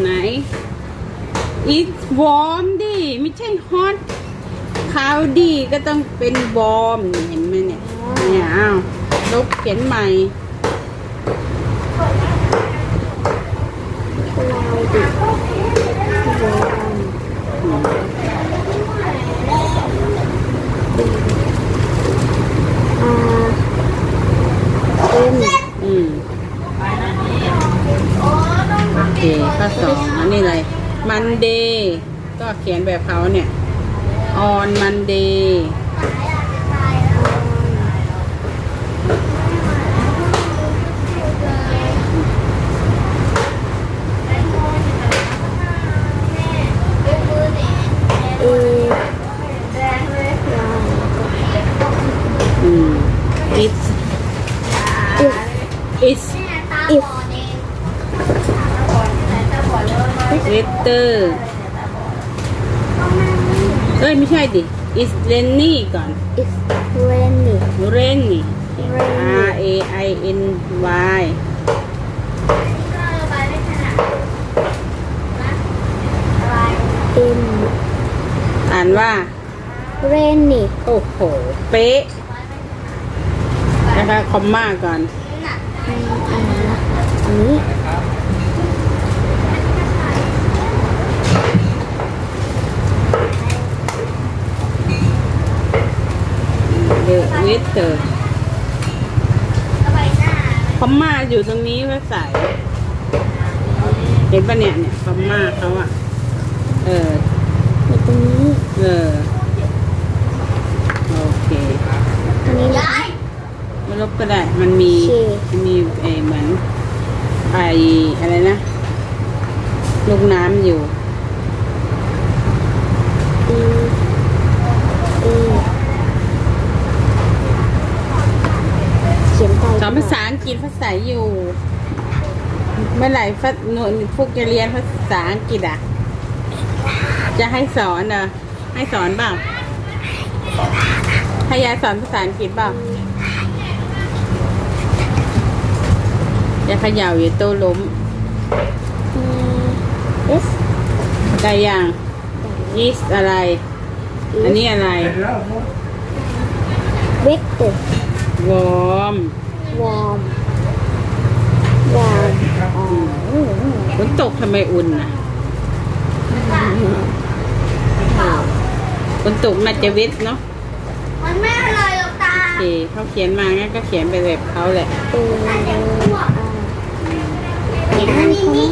ไหน it's warm ดิ ไม่ใช่ hot ขาวดีก็ต้องเป็น warm เห็นไหมเนี่ยเนี่ยอ้าวลบเขียนใหม่เราดิวอร์มอ่าเอ็ม อืม โอ เคข้อสองอันนี้อะไร Monday ก็เขียนแบบเขาเนี่ย on Monday เอวายอืม it's อิฟ it's อิฟ weather เอ้ยไม่ใช่ดิ it's rainy ก่อนอิฟเรนนี่ rainy เรน R A I N Y เอ็มอ่านว่าเรนนี่โอ้โห เป๊ะนะคะคอมมาก่อนอันน นนี้ the weather คอมมาอยู่ตรงนี้ภาษาเห็นปะเนี่ยเนี่ยคอมมาเขาอะเออมีตรงนี้ เออ โอเคอันนี้นะไม่ลบก็ได้ มันมีโอเคมันมีเออเหมือนไออะไรนะ ลูกน้ำอยู่ อนภาษาอังกฤษภาษาอยู่ เมื่อไหร่ฟัดหนูพวกจะเรียนภาษาอังกฤษอะ จะให้สอนเหรอให้สอนเปล่าให้ยายสอนภาษาอังกฤษเปล่าอย่าเขย่าอย่าโตล้มเอสได้ยัง is อะไร อันนี้อะไร เวกเตอร์ warm วอร์มวอร์มอ๋อฝนตกทำไมอุ่นอะฝนตกน่าจะเวทเนาะมันไม่อร่อยหรอกตาโอเคเขาเขียนมางั้นก็เขียนไปแบบเขาแหละเออกินอันนี้